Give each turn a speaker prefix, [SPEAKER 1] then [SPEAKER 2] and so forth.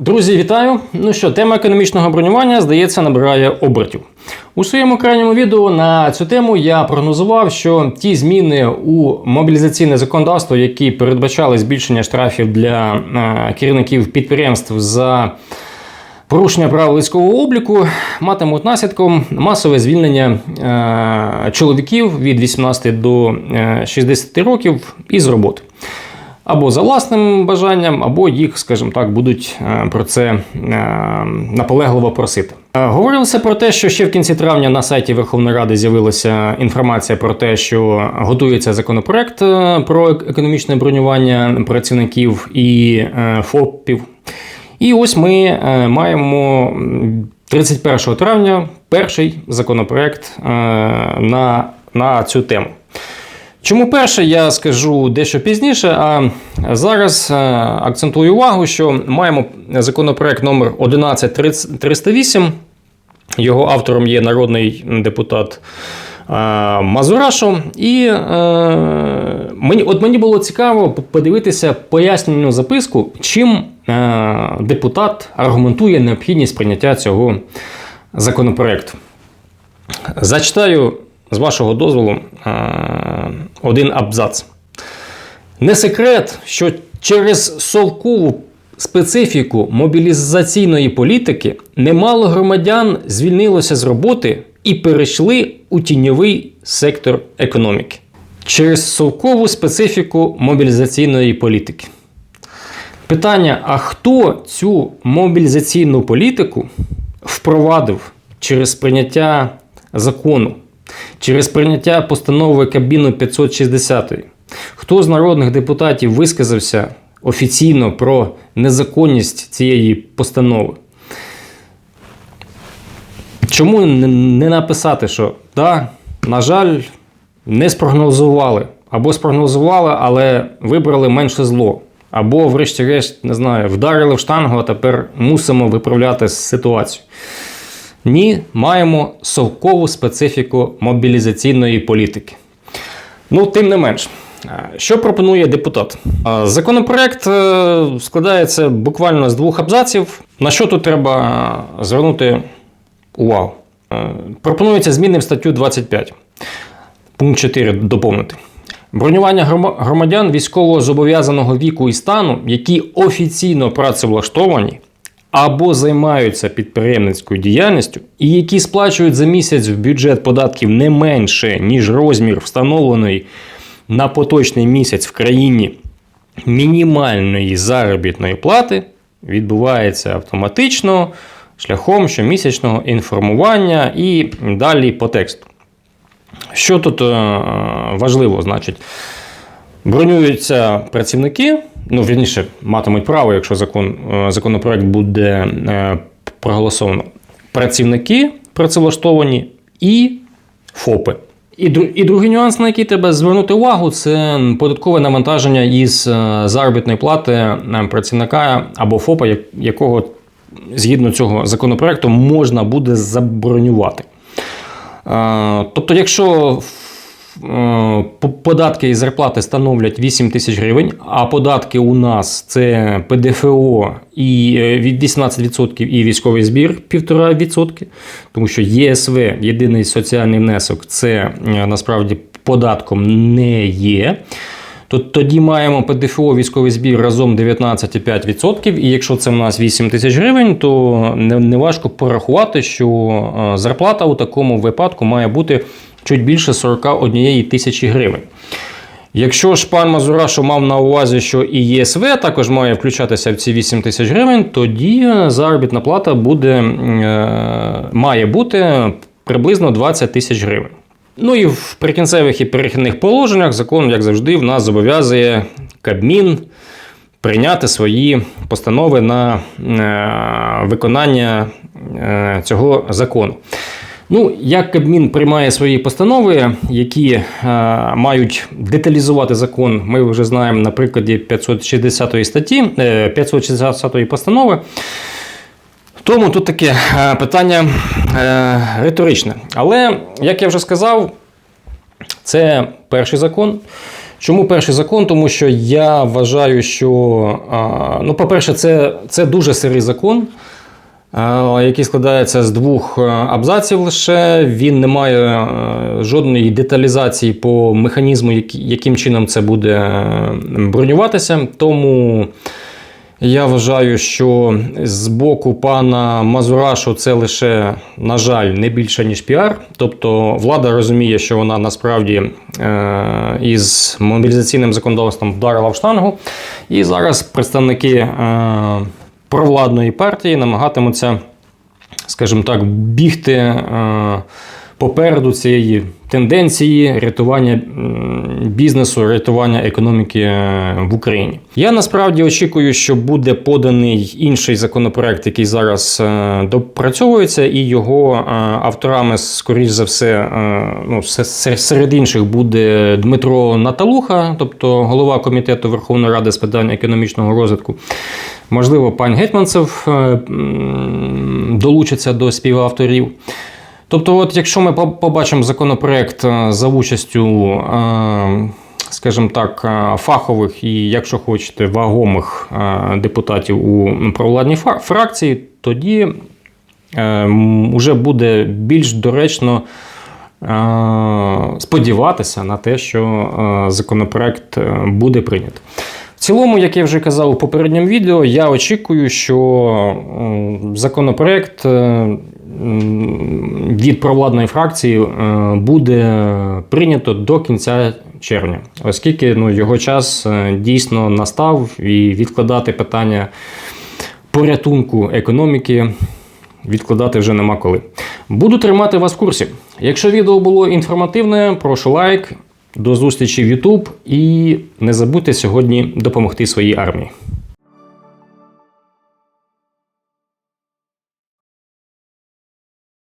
[SPEAKER 1] Друзі, вітаю! Ну що, тема економічного бронювання, здається, набирає обертів. У своєму крайньому відео на цю тему я прогнозував, що ті зміни у мобілізаційне законодавство, які передбачали збільшення штрафів для е, керівників підприємств за порушення правил військового обліку, матимуть наслідком масове звільнення е, чоловіків від 18 до е, 60 років із роботи або за власним бажанням, або їх, скажімо так, будуть е, про це е, наполегливо просити. Е, Говорилося про те, що ще в кінці травня на сайті Верховної Ради з'явилася інформація про те, що готується законопроект про економічне бронювання працівників і ФОПів. І ось ми маємо м, 31 травня перший законопроект на, на цю тему. Чому перше, я скажу дещо пізніше, а зараз е, акцентую увагу, що маємо законопроект номер 11308. Його автором є народний депутат е, Мазурашо. І е, мені, от мені було цікаво подивитися пояснювальну записку, чим депутат аргументує необхідність прийняття цього законопроекту. Зачитаю з вашого дозволу е, один абзац. Не секрет, що через совкову специфіку мобілізаційної політики немало громадян звільнилося з роботи і перейшли у тіньовий сектор економіки. Через совкову специфіку мобілізаційної політики. Питання: а хто цю мобілізаційну політику впровадив через прийняття закону, через прийняття постанови Кабміну 560? Хто з народних депутатів висказався офіційно про незаконність цієї постанови? Чому не написати, що да, на жаль, не спрогнозували, або спрогнозували, але вибрали менше зло. Або, врешті-решт, не знаю, вдарили в штангу, а тепер мусимо виправляти ситуацію. Ні, маємо совкову специфіку мобілізаційної політики. Ну, тим не менш, е, що пропонує депутат? Е, Законопроект е, складається буквально з двох абзаців. На що тут треба звернути увагу? Пропонується зміни в статтю 25. Пункт 4 доповнити. Бронювання громадян військово зобов'язаного віку і стану, які офіційно працевлаштовані або займаються підприємницькою діяльністю, і які сплачують за місяць в бюджет податків не менше, ніж розмір встановленої на поточний місяць в країні мінімальної заробітної плати, відбувається автоматично шляхом щомісячного інформування і далі по тексту. Що тут е, важливо, значить, бронюються працівники, ну, вірніше, матимуть право, якщо закон, е, законопроект буде е, проголосовано. Працівники працевлаштовані і ФОПи. І, і другий нюанс, на який треба звернути увагу, це податкове навантаження із е, заробітної плати працівника або ФОПа, якого згідно цього законопроекту можна буде забронювати. Тобто, якщо податки і зарплати становлять 8 тисяч гривень, а податки у нас це ПДФО і е, від 18% і військовий збір 1,5%, тому що ЄСВ, єдиний соціальний внесок, це е, насправді податком не є. То тоді маємо ПДФО військовий збір разом 19,5%. І якщо це в нас 8 тисяч гривень, то не, не порахувати, що е, зарплата у такому випадку має бути чуть більше 41 тисячі гривень. Якщо ж пан Мазурашу мав на увазі, що і ЄСВ також має включатися в ці 8 тисяч гривень, тоді заробітна плата буде, е, має бути приблизно 20 тисяч гривень. Ну і в прикінцевих і перехідних положеннях закон, як завжди, в нас зобов'язує Кабмін прийняти свої постанови на е, виконання е, цього закону. Ну, як Кабмін приймає свої постанови, які е, мають деталізувати закон, ми вже знаємо на прикладі 560 статті, е, 560 постанови. Тому тут таке е, питання е, риторичне. Але, як я вже сказав, це перший закон. Чому перший закон? Тому що я вважаю, що, а, ну, по-перше, це, це дуже сирий закон, а, який складається з двох е, абзаців лише. Він не має е, жодної деталізації по механізму, яким чином це буде е, бронюватися. Тому я вважаю, що з боку пана Мазурашу це лише, на жаль, не більше, ніж піар. Тобто влада розуміє, що вона насправді із мобілізаційним законодавством вдарила в штангу. І зараз представники провладної партії намагатимуться, скажімо так, бігти е, попереду цієї тенденції рятування бізнесу, рятування економіки е, в Україні. Я насправді очікую, що буде поданий інший законопроект, який зараз е, допрацьовується, і його авторами, скоріш за все, ну, се- се- серед інших буде Дмитро Наталуха, тобто голова комітету Верховної Ради з питань економічного розвитку. Можливо, пан Гетьманцев е, долучиться до співавторів. Тобто, от якщо ми побачимо законопроект е, за участю, е, скажімо так, фахових і, якщо хочете, вагомих депутатів у провладній фракції, тоді вже буде більш доречно сподіватися на те, що законопроект буде прийнятий. В цілому, як я вже казав у попередньому відео, я очікую, що законопроект е, від провладної фракції е, буде прийнято до кінця червня, оскільки ну, його час е, дійсно настав і відкладати питання порятунку економіки відкладати вже нема коли. Буду тримати вас в курсі. Якщо відео було інформативне, прошу лайк. До зустрічі в YouTube і не забудьте сьогодні допомогти своїй армії.